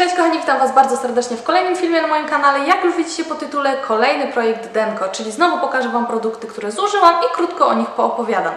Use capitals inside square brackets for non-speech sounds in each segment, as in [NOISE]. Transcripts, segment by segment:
Cześć kochani, witam Was bardzo serdecznie w kolejnym filmie na moim kanale. Jak już widzicie po tytule, kolejny projekt Denko, czyli znowu pokażę Wam produkty, które zużyłam i krótko o nich poopowiadam.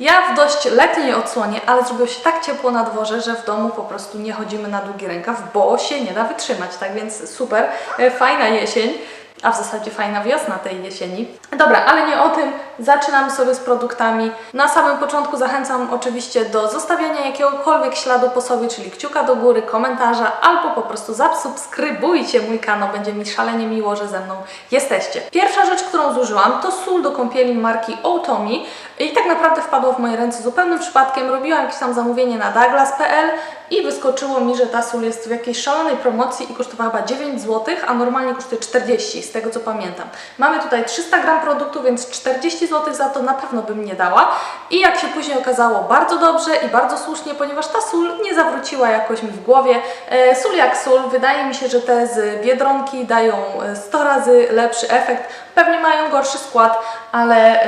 Ja w dość letniej odsłonie, ale zrobiło się tak ciepło na dworze, że w domu po prostu nie chodzimy na długi rękaw, bo się nie da wytrzymać, tak więc super, e, fajna jesień a w zasadzie fajna wiosna tej jesieni. Dobra, ale nie o tym. Zaczynamy sobie z produktami. Na samym początku zachęcam oczywiście do zostawiania jakiegokolwiek śladu po sobie, czyli kciuka do góry, komentarza, albo po prostu zasubskrybujcie mój kanał. Będzie mi szalenie miło, że ze mną jesteście. Pierwsza rzecz, którą zużyłam, to sól do kąpieli marki Otomi i tak naprawdę wpadło w moje ręce zupełnym przypadkiem. Robiłam jakieś tam zamówienie na douglas.pl i wyskoczyło mi, że ta sól jest w jakiejś szalonej promocji i kosztowała chyba 9 zł, a normalnie kosztuje 40, z tego co pamiętam. Mamy tutaj 300 gram produktu, więc 40 zł za to na pewno bym nie dała. I jak się później okazało, bardzo dobrze i bardzo słusznie, ponieważ ta sól nie zawróciła jakoś mi w głowie. E, sól jak sól, wydaje mi się, że te z Biedronki dają e, 100 razy lepszy efekt. Pewnie mają gorszy skład, ale,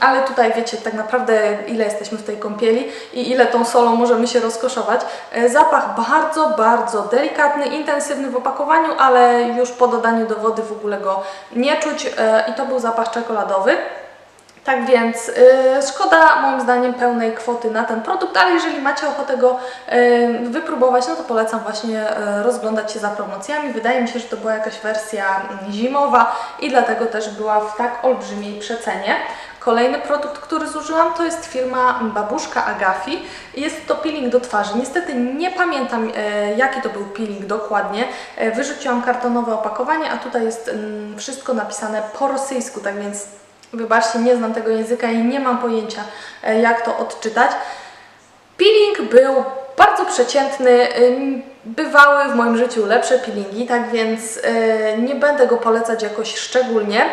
ale tutaj wiecie tak naprawdę ile jesteśmy w tej kąpieli i ile tą solą możemy się rozkoszować. E, Zapach bardzo, bardzo delikatny, intensywny w opakowaniu, ale już po dodaniu do wody w ogóle go nie czuć e, i to był zapach czekoladowy. Tak więc y, szkoda moim zdaniem pełnej kwoty na ten produkt, ale jeżeli macie ochotę go y, wypróbować, no to polecam właśnie y, rozglądać się za promocjami. Wydaje mi się, że to była jakaś wersja mm, zimowa i dlatego też była w tak olbrzymiej przecenie. Kolejny produkt, który zużyłam, to jest firma Babuszka Agafi. Jest to peeling do twarzy. Niestety nie pamiętam, e, jaki to był peeling dokładnie. E, Wyrzuciłam kartonowe opakowanie, a tutaj jest mm, wszystko napisane po rosyjsku, tak więc Wybaczcie, nie znam tego języka i nie mam pojęcia, e, jak to odczytać. Peeling był bardzo przeciętny. Bywały w moim życiu lepsze peelingi, tak więc e, nie będę go polecać jakoś szczególnie.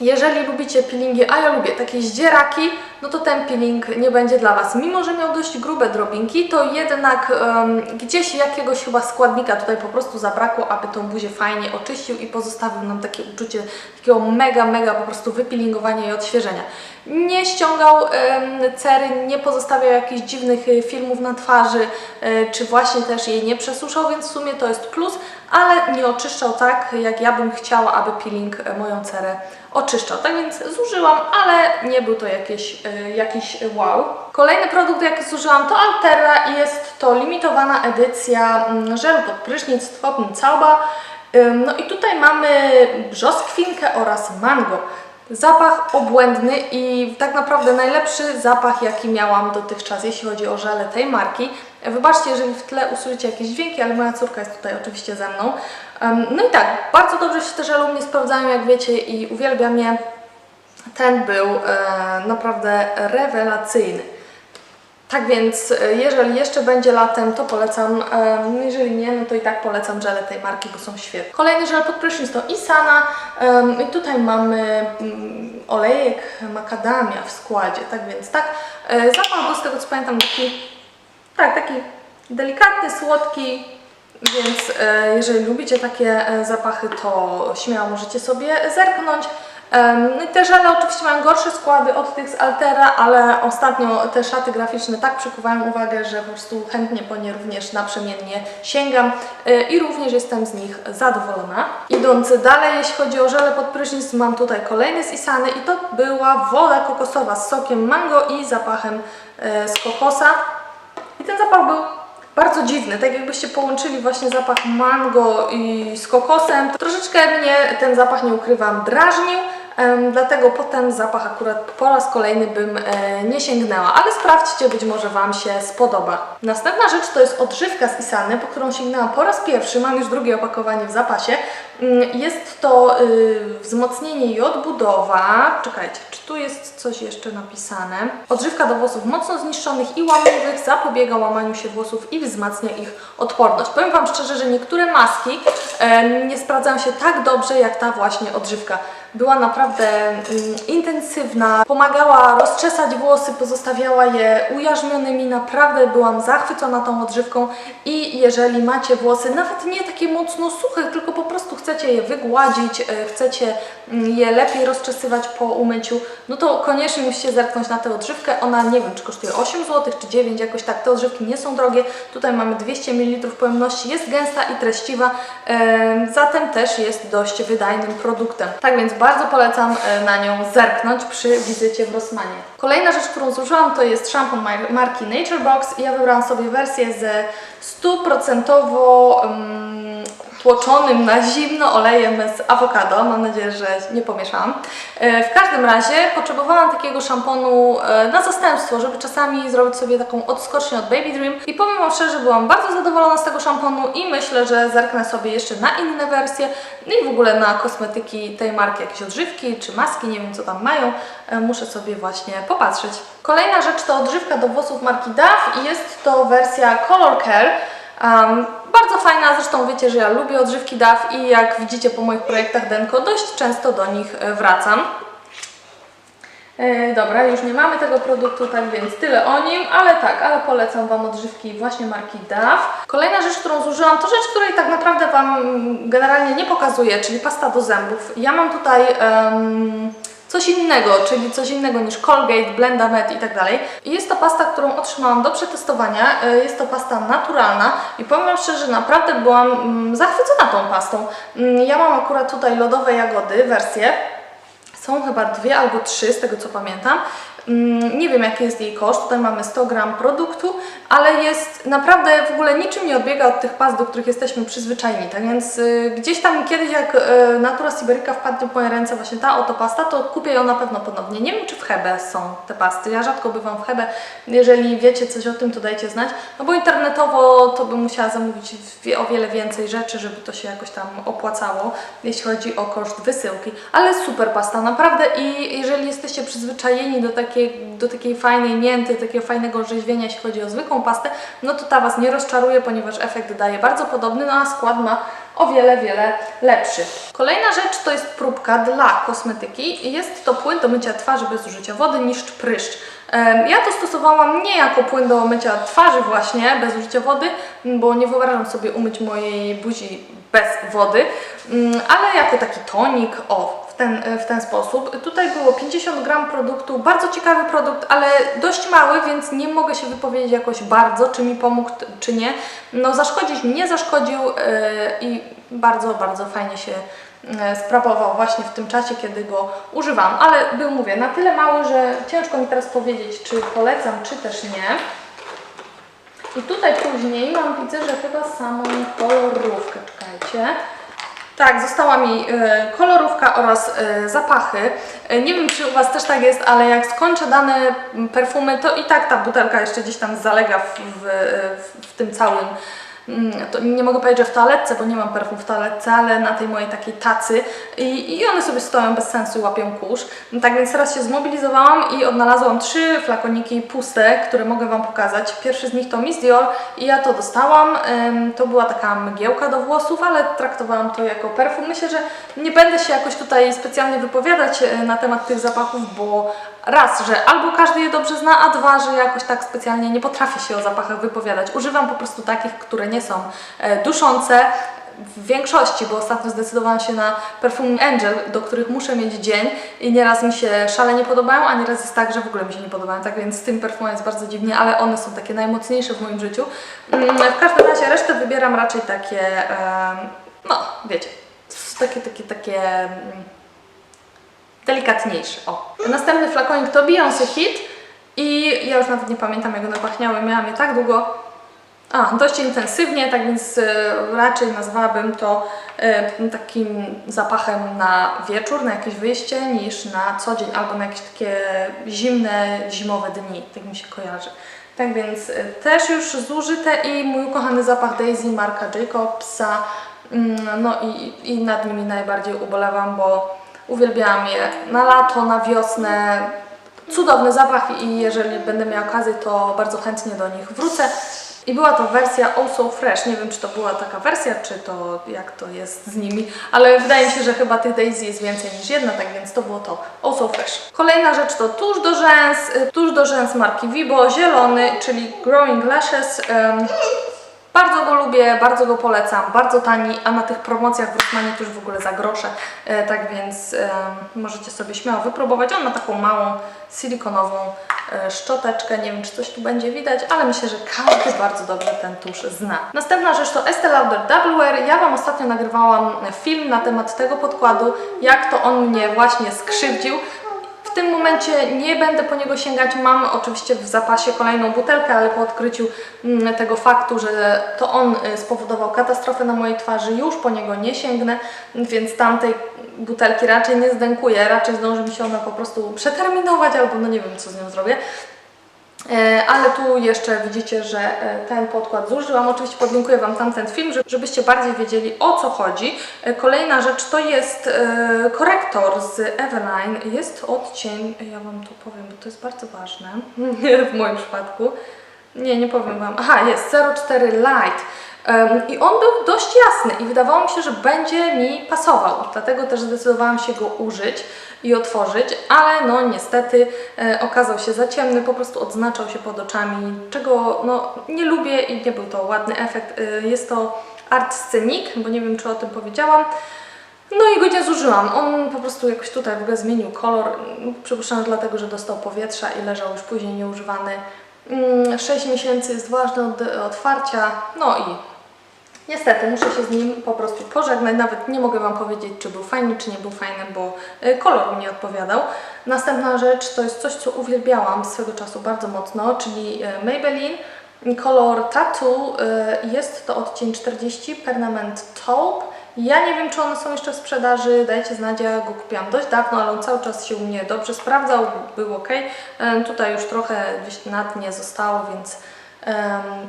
Jeżeli lubicie peelingi, a ja lubię takie zdzieraki, no to ten peeling nie będzie dla Was. Mimo, że miał dość grube drobinki, to jednak em, gdzieś jakiegoś chyba składnika tutaj po prostu zabrakło, aby tą buzię fajnie oczyścił i pozostawił nam takie uczucie takiego mega, mega po prostu wypeelingowania i odświeżenia. Nie ściągał em, cery, nie pozostawiał jakichś dziwnych y, filmów na twarzy, y, czy właśnie też jej nie przesuszał, więc w sumie to jest plus, ale nie oczyszczał tak, jak ja bym chciała, aby peeling e, moją cerę oczyszczał. Tak więc zużyłam, ale nie był to jakieś, y, jakiś wow. Kolejny produkt, jaki zużyłam, to Altera i jest to limitowana edycja mm, żelu pod prysznic Twopin Cauba. No i tutaj mamy brzoskwinkę oraz mango. Zapach obłędny i tak naprawdę najlepszy zapach, jaki miałam dotychczas, jeśli chodzi o żele tej marki. Wybaczcie, jeżeli w tle usłyszycie jakieś dźwięki, ale moja córka jest tutaj oczywiście ze mną. No i tak, bardzo dobrze się te żele u mnie sprawdzają, jak wiecie, i uwielbiam je. Ten był e, naprawdę rewelacyjny. Tak więc, e, jeżeli jeszcze będzie latem, to polecam. em, Jeżeli nie, no to i tak polecam żele tej marki, bo są świetne. Kolejny żel pod prysznic to Isana. I tutaj mamy mm, olejek makadamia w składzie. Tak więc, tak. E, Zapach był z tego co pamiętam taki, tak, taki delikatny, słodki. Więc e, jeżeli lubicie takie e, zapachy, to śmiało możecie sobie zerknąć. No Te żele oczywiście mają gorsze składy od tych z Altera, ale ostatnio te szaty graficzne tak przykuwają uwagę, że po prostu chętnie po nie również naprzemiennie sięgam e, i również jestem z nich zadowolona. Idąc dalej, jeśli chodzi o żele pod prysznic, mam tutaj kolejny z Isany i to była woda kokosowa z sokiem mango i zapachem z kokosa. I ten zapach był bardzo dziwny, tak jakbyście połączyli właśnie zapach mango i z kokosem. Troszeczkę mnie ten zapach, nie ukrywam, drażnił, dlatego potem zapach akurat po raz kolejny bym e, nie sięgnęła, ale sprawdźcie, być może Wam się spodoba. Następna rzecz to jest odżywka z Isany, po którą sięgnęłam po raz pierwszy, mam już drugie opakowanie w zapasie. Mm, Jest to y, wzmocnienie i odbudowa. Czekajcie, czy tu jest coś jeszcze napisane? Odżywka do włosów mocno zniszczonych i łamliwych zapobiega łamaniu się włosów i wzmacnia ich odporność. Powiem Wam szczerze, że niektóre maski nie sprawdzają się tak dobrze jak ta właśnie odżywka. Była naprawdę mm, intensywna, pomagała rozczesać włosy, pozostawiała je ujarzmionymi. Naprawdę byłam zachwycona tą odżywką i jeżeli macie włosy nawet nie takie mocno suche, tylko po prostu chcecie je wygładzić, e, chcecie mm, je lepiej rozczesywać po umyciu, no to koniecznie musicie zerknąć na tę odżywkę. Ona nie wiem, czy kosztuje 8 zł, czy 9, jakoś tak. Te odżywki nie są drogie. Tutaj mamy 200 ml pojemności, jest gęsta i treściwa, em, zatem też jest dość wydajnym produktem. Tak więc bardzo polecam e, na nią zerknąć przy wizycie w Rossmanie. Kolejna rzecz, którą zużyłam, to jest szampon mar- marki Nature Box ja wybrałam sobie wersję ze 100% um, tłoczonym na zimno olejem z awokado. Mam nadzieję, że nie pomieszałam. E, W każdym razie potrzebowałam takiego szamponu e, na zastępstwo, żeby czasami zrobić sobie taką odskocznię od Baby Dream. I powiem Wam szczerze, byłam bardzo zadowolona z tego szamponu i myślę, że zerknę sobie jeszcze na inne wersje no i w ogóle na kosmetyki tej marki, jakieś odżywki czy maski, nie wiem co tam mają. E, Muszę sobie właśnie popatrzeć. Kolejna rzecz to odżywka do włosów marki Dove i jest to wersja Color Care. Um, bardzo fajna, zresztą wiecie, że ja lubię odżywki DAW i jak widzicie po moich projektach Denko, dość często do nich e, wracam. E, dobra, już nie mamy tego produktu, tak więc tyle o nim, ale tak, ale polecam Wam odżywki właśnie marki DAW. Kolejna rzecz, którą zużyłam, to rzecz, której tak naprawdę Wam generalnie nie pokazuję, czyli pasta do zębów. Ja mam tutaj... coś innego, czyli coś innego niż Colgate, Blendamed i tak dalej. Jest to pasta, którą otrzymałam do przetestowania. E, Jest to pasta naturalna i powiem Wam szczerze, naprawdę byłam mm, zachwycona tą pastą. Mm, Ja mam akurat tutaj lodowe jagody, wersję. Są chyba dwie albo trzy, z tego co pamiętam. Mm, Nie wiem, jaki jest jej koszt. Tutaj mamy 100 gram produktu, ale jest naprawdę w ogóle niczym nie odbiega od tych past, do których jesteśmy przyzwyczajeni. Tak więc y, gdzieś tam kiedyś, jak y, Natura Siberica wpadnie w moje ręce właśnie ta oto pasta, to kupię ją na pewno ponownie. Nie wiem, czy w Hebe są te pasty. Ja rzadko bywam w Hebe. Jeżeli wiecie coś o tym, to dajcie znać. No bo internetowo to bym musiała zamówić o wiele więcej rzeczy, żeby to się jakoś tam opłacało, jeśli chodzi o koszt wysyłki. Ale super pasta, naprawdę. I jeżeli jesteście przyzwyczajeni do do takiej fajnej mięty, takiego fajnego orzeźwienia, jeśli chodzi o zwykłą pastę, no to ta Was nie rozczaruje, ponieważ efekt daje bardzo podobny, no a skład ma o wiele, wiele lepszy. Kolejna rzecz to jest próbka dla kosmetyki. Jest to płyn do mycia twarzy bez użycia wody, niszcz pryszcz. Ja to stosowałam nie jako płyn do mycia twarzy właśnie, bez użycia wody, bo nie wyobrażam sobie umyć mojej buzi bez wody, mm, ale jako taki tonik, o, w ten, w ten sposób. Tutaj było 50 gram produktu, bardzo ciekawy produkt, ale dość mały, więc nie mogę się wypowiedzieć jakoś bardzo, czy mi pomógł, czy nie. No zaszkodzić mi nie zaszkodził yy, i bardzo, bardzo fajnie się yy, sprawował właśnie w tym czasie, kiedy go używam, ale był, mówię, na tyle mały, że ciężko mi teraz powiedzieć, czy polecam, czy też nie. I tutaj później mam, widzę, że chyba samą kolorówkę, czekajcie. Tak, została mi e, kolorówka oraz e, zapachy. E, nie wiem, czy u Was też tak jest, ale jak skończę dane perfumy, to i tak ta butelka jeszcze gdzieś tam zalega w, w, w tym całym. Mm, To nie mogę powiedzieć, że w toaletce, bo nie mam perfum w toaletce, ale na tej mojej takiej tacy i, i one sobie stoją bez sensu i łapią kurz. No Tak więc teraz się zmobilizowałam i odnalazłam trzy flakoniki puste, które mogę Wam pokazać. Pierwszy z nich to Miss Dior i ja to dostałam. To była taka mgiełka do włosów, ale traktowałam to jako perfum. Myślę, że nie będę się jakoś tutaj specjalnie wypowiadać e, na temat tych zapachów, bo raz, że albo każdy je dobrze zna, a dwa, że jakoś tak specjalnie nie potrafię się o zapachach wypowiadać. Używam po prostu takich, które nie są e, duszące, w większości, bo ostatnio zdecydowałam się na perfum Angel, do których muszę mieć dzień i nieraz mi się szalenie podobają, a nieraz jest tak, że w ogóle mi się nie podobają. Tak więc z tym perfumem jest bardzo dziwnie, ale one są takie najmocniejsze w moim życiu. Mm, W każdym razie resztę wybieram raczej takie, no wiecie, takie, takie, takie delikatniejsze. O. Następny flakonik to Beyoncé Hit i ja już nawet nie pamiętam jak one pachniały, miałam je tak długo, a, dość intensywnie, tak więc e, raczej nazwałabym to e, takim zapachem na wieczór, na jakieś wyjście, niż na co dzień albo na jakieś takie zimne, zimowe dni, tak mi się kojarzy. Tak więc e, też już zużyte i mój ukochany zapach Daisy Marka Jacobsa, mm, no i, i nad nimi najbardziej ubolewam, bo uwielbiałam je na lato, na wiosnę, cudowny zapach i jeżeli będę miała okazję, to bardzo chętnie do nich wrócę. I była to wersja Oh So Fresh. Nie wiem, czy to była taka wersja, czy to jak to jest z nimi, ale wydaje mi się, że chyba tych Daisy jest więcej niż jedna, tak więc to było to Oh So Fresh. Kolejna rzecz to tusz do rzęs. Y, Tusz do rzęs marki Vibo, zielony, czyli Growing Lashes. Em, bardzo go lubię, bardzo go polecam, bardzo tani, a na tych promocjach w Rossmanie już w ogóle za grosze, e, tak więc możecie sobie śmiało wypróbować. On ma taką małą silikonową e, szczoteczkę, nie wiem czy coś tu będzie widać, ale myślę, że każdy bardzo dobrze ten tusz zna. Następna rzecz to Estee Lauder Double Wear. Ja Wam ostatnio nagrywałam film na temat tego podkładu, jak to on mnie właśnie skrzywdził. W tym momencie nie będę po niego sięgać. Mam oczywiście w zapasie kolejną butelkę, ale po odkryciu mm, tego faktu, że to on y, spowodował katastrofę na mojej twarzy, już po niego nie sięgnę, więc tamtej butelki raczej nie zdękuję. Raczej zdąży mi się ona po prostu przeterminować, albo no nie wiem, co z nią zrobię. E, Ale tu jeszcze widzicie, że e, ten podkład zużyłam. Oczywiście podlinkuję Wam tamten film, żeby- żebyście bardziej wiedzieli o co chodzi. E, Kolejna rzecz to jest korektor z Eveline. Jest odcień, ja Wam to powiem, bo to jest bardzo ważne [LAUGHS] w moim przypadku. Nie, nie powiem Wam. Aha, jest 04 Light. I on był dość jasny i wydawało mi się, że będzie mi pasował. Dlatego też zdecydowałam się go użyć i otworzyć, ale no niestety e, okazał się za ciemny, po prostu odznaczał się pod oczami, czego no nie lubię i nie był to ładny efekt. E, jest to art scenic, bo nie wiem czy o tym powiedziałam. No i go nie zużyłam. On po prostu jakoś tutaj w ogóle zmienił kolor. Przypuszczam, dlatego, że dostał powietrza i leżał już później nieużywany. 6 miesięcy jest ważne od otwarcia. No i niestety muszę się z nim po prostu pożegnać. Nawet nie mogę Wam powiedzieć, czy był fajny, czy nie był fajny, bo y, kolor mi nie odpowiadał. Następna rzecz to jest coś, co uwielbiałam swego czasu bardzo mocno, czyli y, Maybelline. Kolor Tattoo y, jest to odcień 40 Permanent Taupe. Ja nie wiem, czy one są jeszcze w sprzedaży, dajcie znać, ja go kupiłam dość dawno, ale on cały czas się u mnie dobrze sprawdzał, był ok. Tutaj już trochę gdzieś na dnie zostało, więc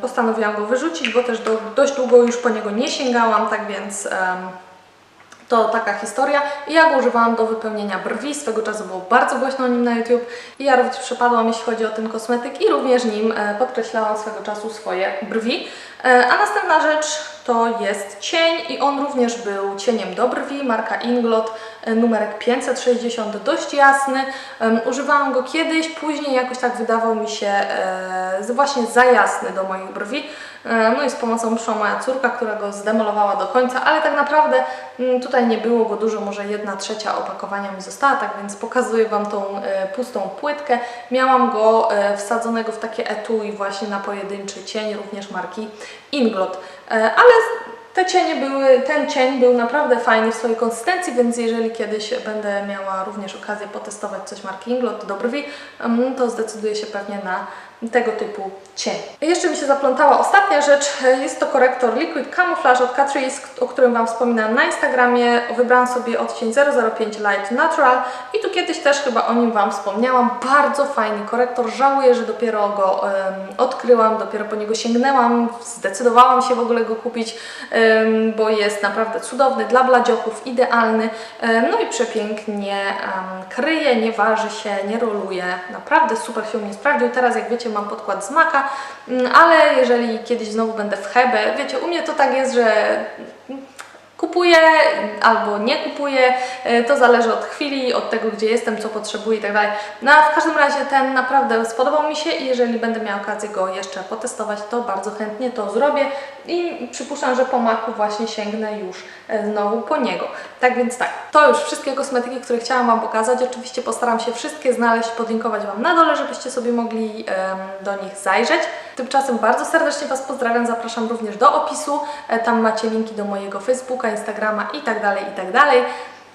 postanowiłam go wyrzucić, bo też do, dość długo już po niego nie sięgałam, tak więc to taka historia. I ja go używałam do wypełnienia brwi. Swego czasu było bardzo głośno o nim na YouTube. I ja również przepadłam, jeśli chodzi o ten kosmetyk i również nim e, podkreślałam swego czasu swoje brwi. E, a następna rzecz to jest cień i on również był cieniem do brwi, marka Inglot, e, numerek 560, dość jasny. Używałam go kiedyś, później jakoś tak wydawał mi się e, właśnie za jasny do moich brwi. E, No i z pomocą przyszła moja córka, która go zdemolowała do końca, ale tak naprawdę mm, tutaj nie było go dużo, może jedna trzecia opakowania mi została, tak więc pokazuję Wam tą pustą płytkę. Miałam go wsadzonego w takie etui właśnie na pojedynczy cień, również marki Inglot. E, ale te cienie były, ten cień był naprawdę fajny w swojej konsystencji, więc jeżeli kiedyś będę miała również okazję potestować coś marki Inglot do brwi, em, to zdecyduję się pewnie na tego typu cień. Jeszcze mi się zaplątała ostatnia rzecz, jest to korektor Liquid Camouflage od Catrice, o którym Wam wspominałam na Instagramie. Wybrałam sobie odcień 005 Light Natural i tu kiedyś też chyba o nim Wam wspomniałam. Bardzo fajny korektor, żałuję, że dopiero go em, odkryłam, dopiero po niego sięgnęłam, zdecydowałam się w ogóle go kupić, em, bo jest naprawdę cudowny, dla bladzioków, idealny, em, no i przepięknie em, kryje, nie waży się, nie roluje, naprawdę super się u mnie sprawdził. Teraz jak wiecie mam podkład z Maka, mm, ale jeżeli kiedyś znowu będę w Hebe, wiecie, u mnie to tak jest, że kupuję albo nie kupuję, e, to zależy od chwili, od tego, gdzie jestem, co potrzebuję i tak. No a w każdym razie ten naprawdę spodobał mi się i jeżeli będę miała okazję go jeszcze potestować, to bardzo chętnie to zrobię i przypuszczam, że po maku właśnie sięgnę już znowu po niego. Tak więc tak, to już wszystkie kosmetyki, które chciałam Wam pokazać. Oczywiście postaram się wszystkie znaleźć, podlinkować Wam na dole, żebyście sobie mogli em, do nich zajrzeć. Tymczasem bardzo serdecznie Was pozdrawiam, zapraszam również do opisu. E, Tam macie linki do mojego Facebooka, Instagrama i tak dalej, i tak dalej.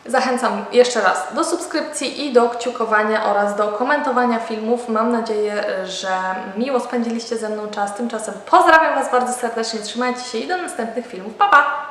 Zachęcam jeszcze raz do subskrypcji i do kciukowania oraz do komentowania filmów. Mam nadzieję, że miło spędziliście ze mną czas. Tymczasem pozdrawiam Was bardzo serdecznie, trzymajcie się i do następnych filmów. Pa, pa!